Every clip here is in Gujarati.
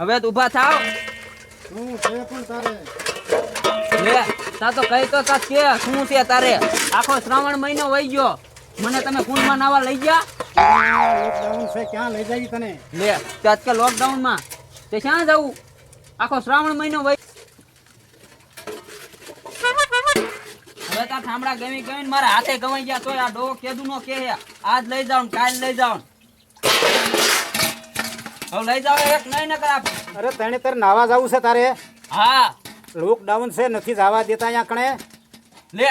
હવે તો ઊભા થાવ હું છે પણ તારે? લે તા તો કઈ તો તા કે શું છે તારે? આખો શ્રાવણ મહિનો વહી ગયો. મને તમે કુંડમાં નાવા લઈ ગયા? લોકડાઉન છે ક્યાં લઈ જાય તને? લે તે આજકાલ લોકડાઉનમાં તે ક્યાં જવું? આખો શ્રાવણ મહિનો વહી હવે તાર ઠામડા ગમી ગમી ને મારા હાથે ગવાઈ ગયા તોય આ ડો કેદુ નો કે હે. આજ લઈ જાવ કાલ લઈ જાવ હવે લઈ જાવ એક નહીં નકર આપ અરે તને તારે નાવા જવું છે તારે. હા. લોકડાઉન છે નથી જવા દેતા અહીંયા કણે. લે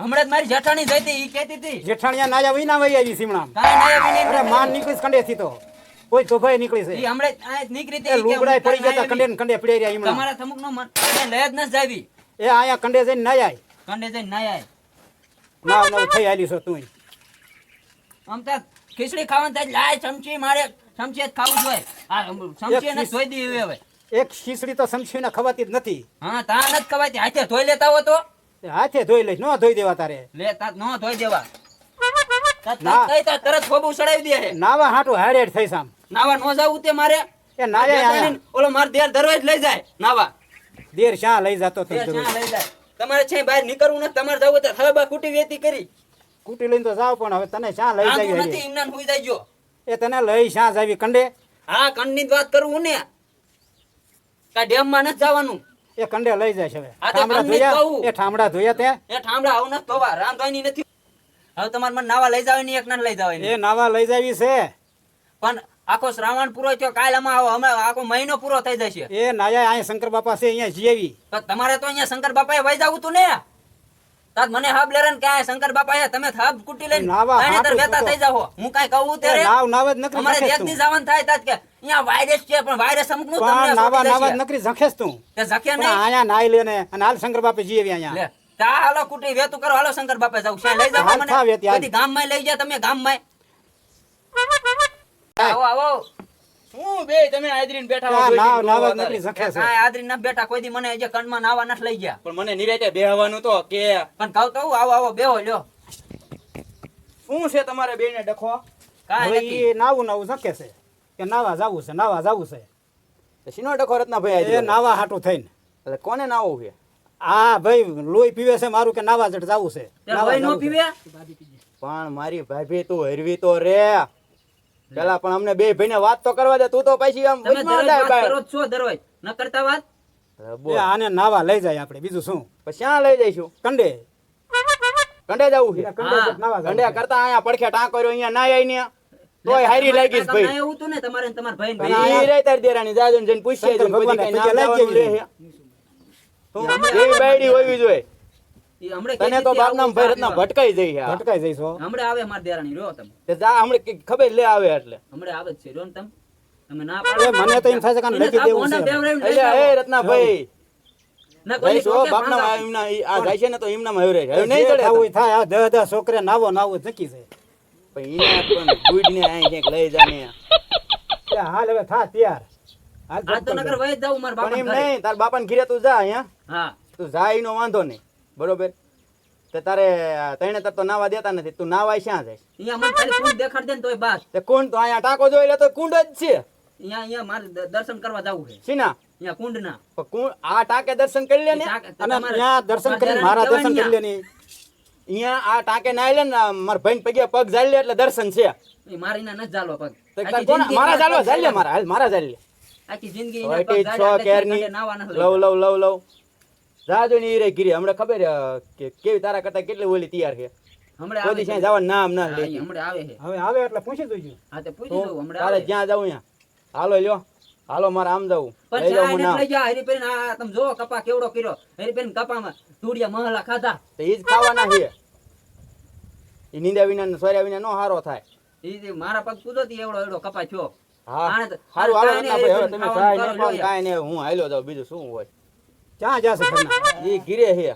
હમણાં જ મારી જેઠાણી જઈ હતી ઈ કહેતી હતી. જેઠાણીયા ના આવી ના વહી આવી સીમણા કાઈ ના આવી નહીં. અરે માન નીકળીશ કંડેથી તો. કોઈ તો ભાઈ નીકળી છે. હમણાં હમણે આ નીકળી એ ઈ લુગડાય પડી જતા કંડે ને કંડે પડી રહ્યા હમણાં તમારા થમુક નો મન એ લય જ ન જાવી. એ અહીંયા કંડે જઈને ના જાય. કંડે જઈને ના જાય. ના ના થઈ આલી છો તું આમ તો ખીચડી ખાવાનું થાય લાય ચમચી મારે. ચમચી જ ખાવું જોઈએ આ એને ધોઈ દેવી હવે. એક ખીચડી તો સમસીને ખવાતી જ નથી. હા તા નથી ખવાતી. હાથે ધોઈ લેતા હો તો. હાથે ધોઈ લઈશ નો ધોઈ દેવા તારે. લે તા નો ધોઈ દેવા. તા- તા ના. કઈ તા તરત ખોબું સડાવી દે નાવા હાટું હાડેડ થઈ સામ નાવા નો જાવું તે મારે. એ નાયા ઓલો માર દેર દરરોજ લઈ જાય નાવા. દેર શા લઈ જતો તો લઈ જાય. તમારે છે બહાર નીકળવું નથી તમારે જવું તો હવા કુટી વેતી કરી. કુટી લઈને તો જાવ પણ હવે તને શા લઈ નથી? એમના જાય એ તને લઈ શા જાવી કંડે? હા કંડની જ વાત કરું હું ને. કા ડેમમાં નથી જવાનું? એ કંડે લઈ જાય છે હવે ઠામડા ધોયા એ ઠામડા ધોયા તે. એ ઠામડા આવું નથી ધોવા રાંધવાની નથી. હવે તમારે મને નાવા લઈ જાવ એક ના લઈ જાવ એ નાવા લઈ જાવી છે. પણ આખો શ્રાવણ પૂરો થયો કાલ આમાં આવો હમણાં આખો મહિનો પૂરો થઈ જશે. એ નાયા અહીંયા શંકર બાપા છે અહીંયા જીવી તમારે તો અહીંયા શંકર બાપાએ વહી જવું તું ને. તાત મને હબ લેરન કે આ શંકર બાપાએ તમે હબ કુટી લઈને તાણે તાર હાટું વેતા તો- થઈ જાઓ હું કાઈ કહું એ નાવ નાવ જ નકરી અમારે ઝંખેસ દેશ તું. થાય તાત કે અહીંયા વાયરસ છે પણ વાયરસ અમુકનું તમને નાવા નાવા નકરી ઝંખેસ તું. તે ઝાંખ્યા નહીં. અહીંયા નાઈ લે અને હાલ શંકર બાપે જીવી લે તા હાલો કુટી વેતું કરો હાલો શંકર બાપે જાવ. છે લઈ જાવ મને. એ. બધી ગામમાં લઈ જા તમે ગામમાં. આવો આવો. હું બે તમે આદરીને બેઠા હો નાવ નાવ નકરી ઝંખેસ છે. કાંઈ આદરી ના બેઠા કોઈ દી મને હજી કણમાં નાવા નથી લઈ ગયા. પણ મને નિરાતે બેહવાનું તો કે પણ કહું તો આવો આવો બેહો લ્યો. શું છે તમારે ડખો? કાંઈ નથી. નાવું નાવું ઝંખે છે. કે નાવા જાવું છે નાવા જાવું છે. શીનો ડખો રત્ના ભાઈ એ નાવા હાટું થઈને. એટલે કોને નાવું છે? આ ભાઈ લોહી પીવે છે મારું કે નાવા જટ જાવું છે? લોહી નો પીવે? પણ મારી ભાભી તું હરવી તો રે. પેલા પણ અમને બે ભાઈને વાત તો કરવા દે તું તો પછી આમ કરો છો દરરોજ. ન કરતા વાત? એ. આને નાવા લઈ જાય આપણે બીજું શું? પછી ક્યાં લઈ જઈશું? કંડે. કંડે જવું છે. કંડે. કરતા અહીંયા પડખે ટાંકો અહીંયા ના આવી ને તોય હારી લાગી ભાઈ. એવું હતું ને તમારે ને ભાઈ. ભાઈ. રે તારી દેરાની જાજો ને જઈને પૂછીએ જો ભગવાનને કઈ નામ લાગી. રહે. તું એવી બાયડી હોવી જોઈએ. તને તો બાપનામ ભાઈ રત્ના ભટકાઈ જઈ છે ભટકાઈ જઈશ હમણે આવે મારી દેરાણી રહ્યો તમે. તે જા હમણાં ખબર લે આવે એટલે. હમણે આવે છે રહ્યો ને તમે. તમે ના એ મને તો એમ થાય છે કે લખી દેવું છે એટલે એ રત્નાભાઈ. ના કોઈ જઈશ હો, શોખે બાપના ભાંગા. એમના ઈ આ જાય છે ને તો એમના માં હવરે છે. હવે જે નહીં ચડે થવું તો. એ થાય આ દહ દહ છોકરે નાવો નાવો નક્કી છે. લઈ જાય હાલ હવે થા તૈયાર. હાલ આ તો નગર વહી જ મારા પણ એમ નહીં તાર બાપાને ઘીરે તું જા અહીંયા. હા. તું જાય નો વાંધો નહીં. બરોબર? તે તારે તણે તાર તો નાવા દેતા નથી. તું નાવાય શ્યાં જઈશ અહીંયા મને ખાલી કુંડ દેખાડ દે ને તોય બસ તે કુંડ તો અહીંયા ટાકો જોઈ લે તો કુંડ જ છે. અહીંયા અહીંયા મારે દર્શન કરવા જવું છે. સીના અહીંયા કુંડના. પણ કુંડ આ ટાંકે દર્શન કરી લે ને? અને અહીંયા દર્શન કરી મારા દર્શન કરી લે ને. અહીંયા આ ટાકે ના લે ને મારા ભાઈ પગે પગ જાળી લે એટલે દર્શન છે. મારી ના ન જાલો પગ. તો કોણ? મારા જાલો જાળી. ચાલ્યા મારા. હાલ મારા ચાલ્યા આખી જિંદગી કંડે લવ. લવ લવ લવ જાજો ને રે ગીરી હમણાં ખબર કે કેવી તારા કરતા કેટલી ઓલી તૈયાર છે? હમણાં આવે છે. જવા નામ ના લે. હમણાં આવે છે. હવે આવે એટલે પૂછી જોઈજો હા તે પૂછી દઉં હમણાં તારે. જ્યાં જાવ ત્યાં હાલો લ્યો. હાલો મારે આમ જવું પણ ચા એને લઈ જા હરીબેન આ તમે જો કપા કેવડો કર્યો. હરીબેન કપામાં તુડિયા મહલા ખાધા. તો ઈ જ ખાવાના છે. ઈ નીંદા વિના સોર્યા વિના નો હારો થાય. ઈ જે મારા પગ કૂદો એવડો એવડો કપા થયો. હા. હારું હાલો તમે ને. કાંઈ નહીં હું હાલ્યો જાઉં બીજું શું હોય? ક્યાં જશે એ ગીરે છે.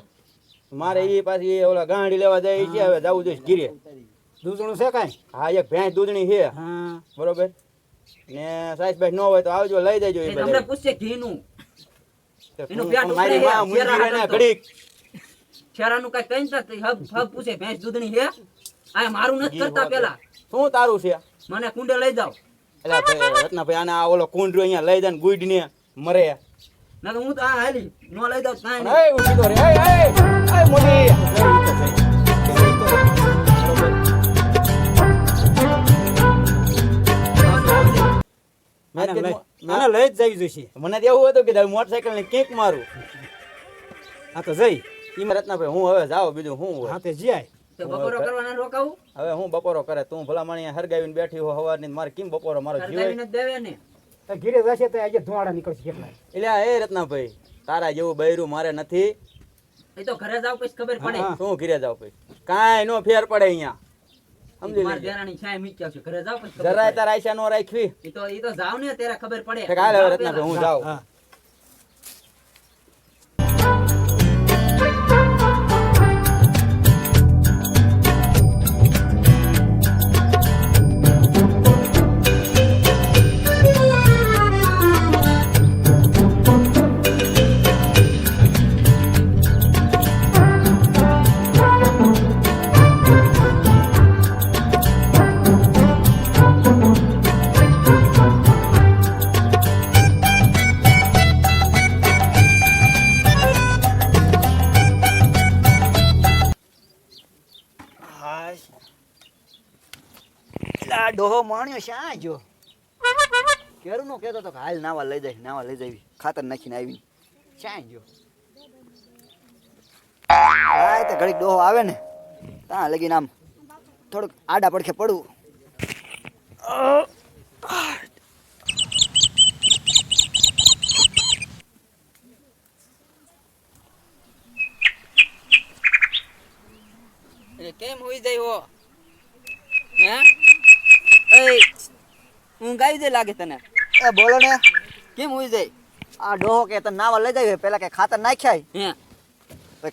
મારે એ પાછી એ ઓલા ગાંડી લેવા જાય છે હવે જવું જોઈશ ગીરે દૂધણું છે કાંઈ? હા એક ભેંસ દૂધણી છે. બરોબર? ને સાઈઝ ભાઈ ન હોય તો આવજો લઈ જજો એ તમને પૂછશે ઘીનું. તે એનું તું પેટ પણ મારી માં છે, મૂંઝી શેરા રહે ને ઘડીક. શેરાનું કઈ કઈ નથી હબ હબ પૂછે ભેંસ દૂધણી છે? આ મારું નથી કરતા પેલા. શું તારું છે? મને કુંડે લઈ જાઓ. એટલે ભાઈ રત્નાભાઈ આને આ ઓલો કુંડ રહ્યો અહીંયા લઈ જાય ગુડ ને મરે. ના તો હું તો આ હાલી. નો લઈ દઉં કાંઈ નહીં. એ ઊભી તો રે. એ એ એ મોટી. મેં લઈ- જ જવી જોઈશે. મને તો એવું હતું કે મોટરસાયકલ ને કેક મારું. હા તો જઈ. ઈમાં ભાઈ હું હવે જાઓ બીજું હું હોય? હાથે જીયાય. તો બપોરો કરવાના રોકાવું? હવે હું બપોરો કરે તું ભલા માણી હરગાવીને બેઠી હો હવારની ને મારે કેમ બપોરો મારો જીવ દેવે ને. તો ઘીરે જશે તો આજે ધુવાડા નીકળશે કેટલા. એટલે આ એ રત્નાભાઈ તારા જેવું બૈરું મારે નથી. એ તો ઘરે જાવ પછી ખબર પડે. શું ઘીરે જાવ પછી? કાંઈ નો ફેર પડે અહીંયા. સમજી લેજે. દેરાણી છાંય મીચ્યા છે. ઘરે જાવ પછી ખબર જરાય તારા આયશા નો રાખવી. ઈ તો એ તો જાવ ને ત્યારે ખબર પડે. જાવ રત્નાભાઈ, હું પહેલા. જો. કેરું નો કહેતો તો કે હાલ નાવા લઈ જાય નાવા લઈ જાય ખાતર નાખીને આવી ચાય જો. હા તે ઘડીક ડોહો આવે ને. ત્યાં લગીને આમ થોડુંક આડા પડખે પડવું. એટલે કેમ હોઈ જાય હો? હે? એય ઊંઘ આવી જાય લાગે તને. એ બોલો ને. કેમ હોઈ જાય? આ ડોહો કે તને નાવા લઈ જાય પેલા કે ખાતર નાખ્યા હે.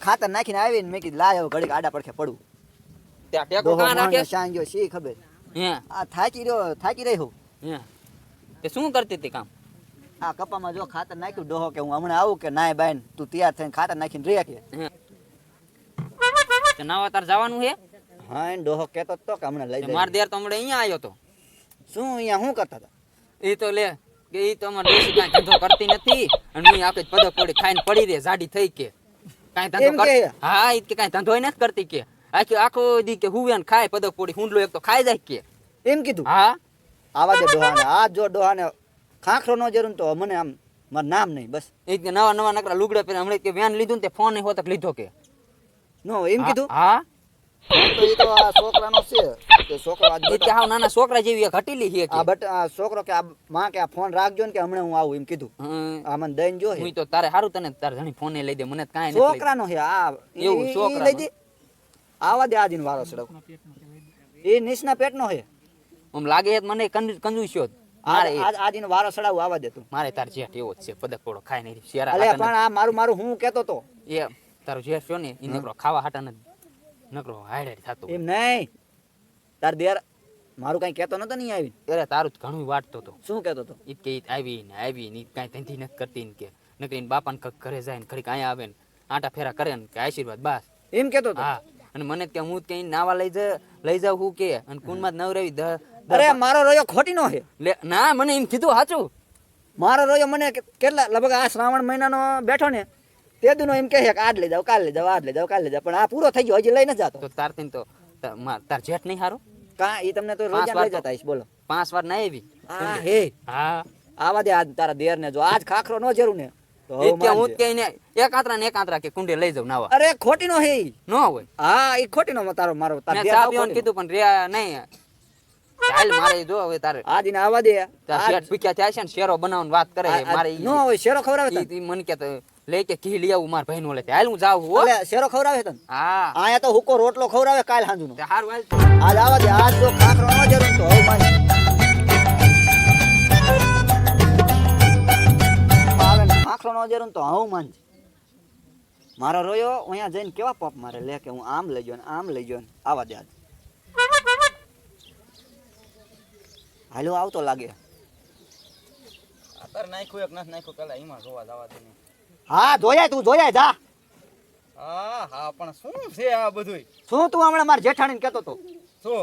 ખાતર નાખીને આવીને મેં કીધું લાય હવે ઘડીક આડા પડખે પડું. ત્યાં ટેકો કાં રાખે માણ્યો ગયો શી ખબર? હે. આ થાકી રહ્યો થાકી રહ્યો. હે. તે શું કરતી હતી કામ? આ કપામાં જો ખાતર નાખ્યું ડોહો કે હું હમણાં આવું કે નાય બાઈન તું તૈયાર થઈને ખાતર નાખીને રહ્યા કે. નાવા તાર જવાનું હે? હા ડોહો કેતો તો કે હમણાં લઈ જાય. માર દેર તો હમણાં અહીંયા આવ્યો તો. શું અહીંયા શું કરતા હતા? એ તો લે કે એ તો અમારે ડોશી કાંઈ ધંધો કરતી નથી અને હું આપણે પદો પડી ખાઈને પડી રે જાડી થઈ કે. કાંઈ ધંધો હા એ કે કાંઈ ધંધો નથી કરતી કે. આખી આખો દી કે હુવે ને ખાય પદક પડી હુંડલો એક તો ખાઈ જાય કે. એમ કીધું? હા. આવા દે ડોહાને આ જો ડોહાને ખાખરો ન જરૂર તો મને આમ મારું નામ નહીં બસ. એ કે નવા નવા નકરા લુગડા પહેરે હમણાં કે વેન લીધું ને તે ફોન હોતક લીધો કે. નો એમ કીધું? હા. તો એ તો આ છોકરાનો છે. કે છોકરો આજ એ કે હાવ નાના છોકરા જેવી એક હટીલી છે આ બટ આ છોકરો કે આ માં કે આ ફોન રાખજો ને કે હમણાં હું આવું એમ કીધું. આ મને દઈને જો હું. તો તારે સારું તને તારે જણી ફોન લઈ દે મને તો નથી છોકરાનો છે આ. એવું, ઈ લઈ દે. આવા દે આજીન વારો સડક. એ નીચના પેટનો છે આમ લાગે મને કંજુ કંજુસ્યો જ. આ મારે આજીન વારો સડાવ આવા દે તું. મારે તાર જેઠ એવો જ છે પદક પોડો ખાય નહીં અલે પણ આ મારું મારું હું કેતો તો. એ તારો જેઠ છો ને એ ખાવા હાટા નથી. નકરો હાડે થતો એમ નહીં. તાર દેર મારું કઈ કેતો નતો નહીં આવી અરે તારું જ ઘણું વાટતો હતો શું કેતો તો? ઈ કે ઈ આવી ને આવી ને કઈ ધંધી નથી કરતી ને કે. નકરી બાપાને ઘરે જાય ને ઘડીક અહીંયા આવે ને આટા ફેરા કરે ને કે આશીર્વાદ બસ. એમ કેતો તો? હા. અને મને કે હું ક્યાંય કઈ નાવા લઈ જા લઈ જાવ હું કે. અને કુંડમાં જ નવરાવી દ- અરે મારો રહ્યો ખોટી નો હે. લે ના મને એમ કીધું સાચું. મારો રહ્યો મને કેટલા લગભગ આ શ્રાવણ મહિનાનો બેઠો ને. તે દિનો એમ કહે કે આજ લઈ જાવ કાલ લઈ જાવ આજ લઈ જાવ કાલ લઈ જાવ પણ આ પૂરો થઈ ગયો હજી લઈ નથી તો તાર તીન તો તાર જેઠ નહીં હારો? કા એ તમને તો રોજ લઈ જતા હઈશ બોલો. પાંચ વાર ના આવી? હા હે. હા. આવા દે આજ તારા દેર ને જો આજ ખાખરો ન જરૂર ને. હું કે એક આંતરા ને એક આંતરા કે કુંડે લઈ જાવ નાવા. અરે ખોટી નો હે. હોય. હા એ ખોટી નો તારો મારો તાર ચા પીવાનું કીધું પણ રહ્યા નહીં. ચાલ મારે જો હવે તારે. આજ આવા દે. તાર શેઠ ભૂખ્યા થયા છે ને શેરો બનાવવાની વાત કરે મારે નો હોય શેરો ખવડાવે મને કે લે કે ઘી લઈ આવું મારા ભાઈ નો લે હાલ હું જાઉં હો. એટલે શેરો ખવડાવે તને? હા. આયા તો હુકો રોટલો ખવડાવે કાલ હાંજુ નો હાર વાલ આજ આવા દે આજ તો ખાખરો ન જરો તો હવે ભાઈ આવે ને ખાખરો ન જરો તો હું માન મારો રોયો અહીંયા જઈને કેવા પપ મારે? લે કે હું આમ લઈ ગયો ને આમ લઈ ગયો ને. આવા દે આજ. હાલો આવતો લાગે. અતર નાખ્યું એક નાખ નાખ્યું પેલા એમાં જોવા જવા દે હા જોયા તું જોયા જા. હા હા પણ શું છે આ બધું શું તું હમણાં મારા જેઠાણીને કહેતો તો શું?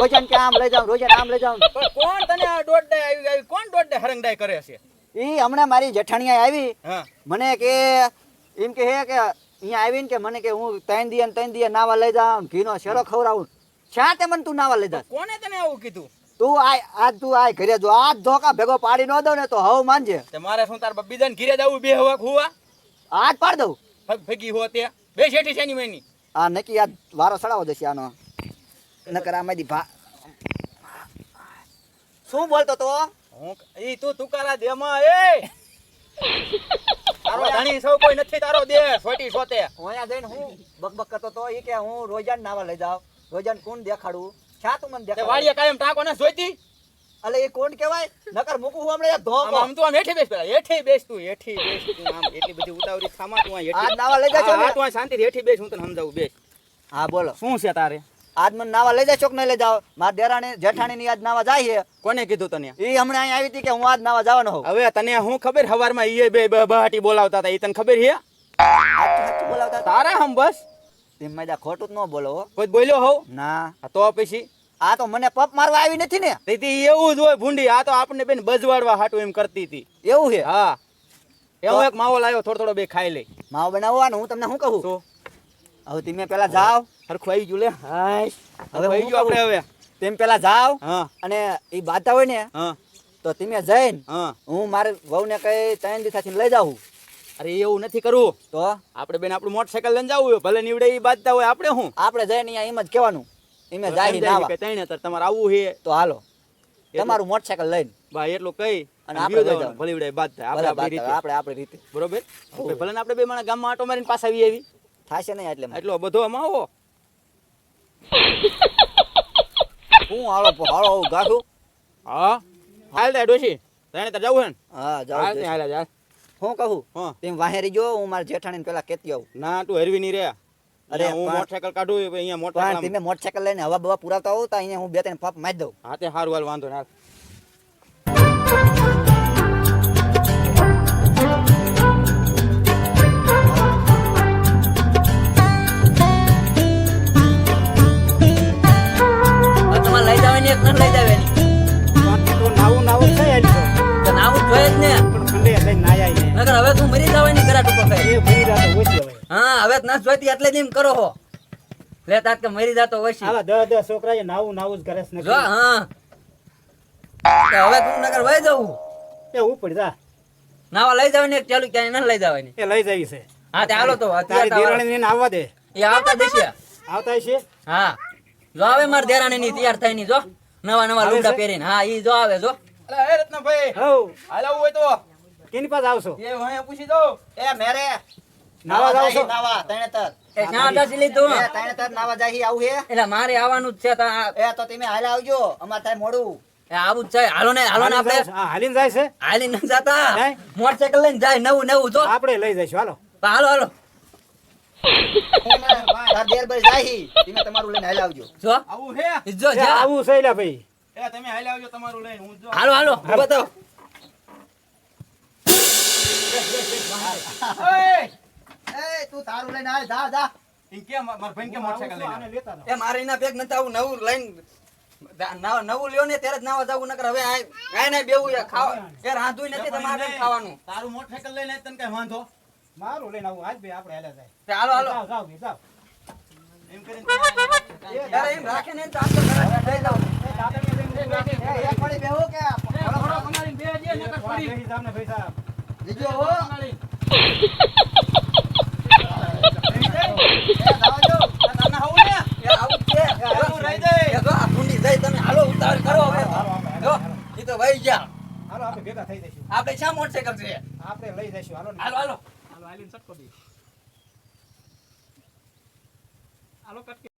રોજન કે આમ લઈ જાઉં રોજન આમ લઈ જાઉં. પણ કોણ તને આ દોડડે આવી આવી કોણ દોડડે હરંગડાઈ કરે છે? ઈ હમણાં મારી જેઠાણી આવી. મને કે એમ કે હે કે અહીંયા આવીને કે મને કે હું ત્રણ દિયા ને ત્રણ દિયા નાવા લઈ જાઉં ઘીનો શેરો ખવડાવું. છા તે મને તું નાવા લઈ જા કોને તને આવું કીધું? તું આય આજ તું આય ઘરે જો. આજ ધોકા ભેગો પાડી ન દઉં ને તો હવ માનજે તે મારે શું તાર બીજાને ઘીરે જવું બે હવા ખુવા? આજ પાડ દઉં. ભગ ભેગી હો તે. બે શેઠી છે ની મેની આ નકી આ વારો સડાવો દેશે આનો. નકર આમાંથી ભા શું બોલતો તો? હું ઈ તું તુકારા દેમાં એ! તારો ધણી સૌ કોઈ નથી તારો દે સોટી સોતે. હું અહીંયા જઈને હું બકબક કરતો તો ઈ કે હું રોજાન નાવા લઈ જાવ રોજાન કોણ દેખાડું? શા તું મને તે દેખાડ? કાયમ ટાકો ને જોઈતી? અલે એ કોણ કહેવાય? નકર મૂકું હું હમણાં આમ આમ તું આમ હેઠી બેસ પેલા હેઠી બેસ તું હેઠી બેસ તું આમ એટલી બધી ઉતાવળી થામા તું આ આજ હેઠી નાવા લઈ જશો હા, ને? તું શાંતિથી હેઠી બેસ હું તને સમજાવું બેસ. હા બોલો. શું છે તારે? આજ મને નાવા લઈ જાય ચોક નહીં લઈ જાઓ? મારા દેરાણી જેઠાણીની આજ નાવા જાય કોને કીધું તને? એ હમણાં અહીંયા આવી હતી કે હું આજ નાવા જવાનો હોઉં. હવે તને હું ખબર? હવારમાં એ બે બહાટી બોલાવતા હતા એ તને ખબર છે? તારા હમ બસ? કીધું ખોટું જ ન બોલો હો. કોઈ બોલ્યો હોવ ના. આ તો પછી? આ તો મને પપ મારવા આવી નથી ને. તેથી એવું જ હોય ભૂંડી આ તો આપણને બેન બજવાડવા હાટું એમ કરતી હતી એવું છે? હા. એવો એક માવો લાવ્યો થોડો થોડો બે ખાઈ લે. માવો બનાવવાનું હું તમને શું કહું? હવે તમે પેલા જાઓ. સરખું આવી ગયું લે. હાય હવે આવી ગયું આપણે હવે. તેમ પેલા જાઓ હા. અને એ બાધા હોય ને હા. તો તમે જઈને હા. હું મારે વહુને કઈ ત્રણ દિવસથી લઈ જાઉં. અરે એવું નથી કરવું તો? આપણે બેન આપણું મોટરસાયકલ લઈને જવું હોય ભલે નીવડે એ બાજતા હોય આપણે શું? આપણે જઈને અહીંયા એમ જ કહેવાનું. એમ જાય નાવા કે તઈને તર તમારે આવવું છે. તો હાલો. તમારું મોટરસાયકલ લઈને. ભાઈ એટલું કઈ. અને આપણે જવાનું. ભલે નીવડે થાય. આપણે આપણી રીતે. આપણે આપણી રીતે. બરોબર? ભલે ને આપણે બે માણા ગામમાં આટો મારીને પાછા આવી આવી થાશે નહીં એટલે એટલો બધો આમાં આવો. હું હાલો હાલો ગાઠું. હા. હાલ દે ડોશી. તને તાર જવું છે હા જાઓ હાલ હાલ હું કહું? હા. તેમ વાહેરી જો હું મારા જેઠાણીને પેલા કેતી આવું. ના તું હરવી નહીં રે અરે, હું મોટરસાયકલ કાઢું અહીંયા મોટરસાયકલ તમે મોટરસાયકલ લઈને હવા બવા પુરાવતા હોવ તો અહીંયા હું બે ત્રણ પપ મારી દઉં. હા તે સારું હાલ વાંધો ના લઈ જાવ એક લઈ જવાની. હવે તું મરી જવાની કરા ટૂંકો એ હવે. હા હવે ના જોઈતી એટલે જ એમ કરો હો. લે તાત કે મરી જાતો હોય આવા દ દ છોકરા નાવું નાવું જ કરે છે જો હા. તો હવે તું નગર વહી જવું. એ ઉપર જા. નાવા લઈ જવાની એક ચાલુ ક્યાંય ન લઈ જવાની એ લઈ જવી છે. હા તે હાલો તો અત્યારે તારી તો દેરાણીને આવવા દે. એ આવતા દેશે આવતા છે હા. જો આવે માર દેરાણી ની તૈયાર થઈ ની જો. નવા નવા લુગડા પહેરીને. હા ઈ જો આવે જો. અલા એ રત્નભાઈ હવ હાલ આવું હોય તો. કેની પાસે આવશો. એ હું પૂછી દઉં. એ મેરે નાવા જાવ છો નાવા તણે તર. એ ક્યાં ડસી લીધું એ તણે તર નાવા જાહી આવું હે? એટલે મારે આવવાનું જ છે તો એ તો તમે હાલ આવજો. અમાર થાય મોડું. એ આવું જ છે હાલો ને હાલો ને આપણે. હાલીને જાય છે. હાલીને ન જતા. મોટરસાયકલ લઈને જાય નવું નવું તો આપણે લઈ જઈશું હાલો. હાલો હાલો. તમારું લઈને હાલ આવજો. જો. આવું હે? જો આવું છે ભાઈ. એ તમે હાલ આવજો તમારું લઈને. હું જો. હાલો હાલો. ઓય એ તું તારું લઈને આય જા જા. કે માર ભાઈને કે મોટરસાયકલ લઈને આને લેતા જાઓ. એ મારે એના બેગ નથી આવું નવું લઈને નવું લ્યો ને ત્યારે જ નાવા જવું નકર હવે આ કાંઈ નહીં બેવું એ ખાવા એ રાંધું નથી તમારે ખાવાનું. તારું મોટરસાયકલ લઈને આય તને કઈ વાંધો? મારું લઈને આવું આજ ભાઈ આપણે હાલ્યા જાય. હાલો હાલો. જાઓ જાઓ ભાઈ, એમ કરીને એમ રાખે ને તો આપણે ઘરે લઈ જાઓ. એક વળી બેહો કે બેસી જાઓ ને ભાઈ સાહેબ. ને જ છે. આવું રહી જાય. એ જો આ કુંડી જાય તમે હાલો ઉતાવળ કરો હવે જો ઈ ગયા હાલો આપણે શા મોટરસાયકલ છે આપણે લઈ જઈશું હાલો ને હાલો હાલો હાલો હાલીને સટકો દઈએ. હાલો કટકી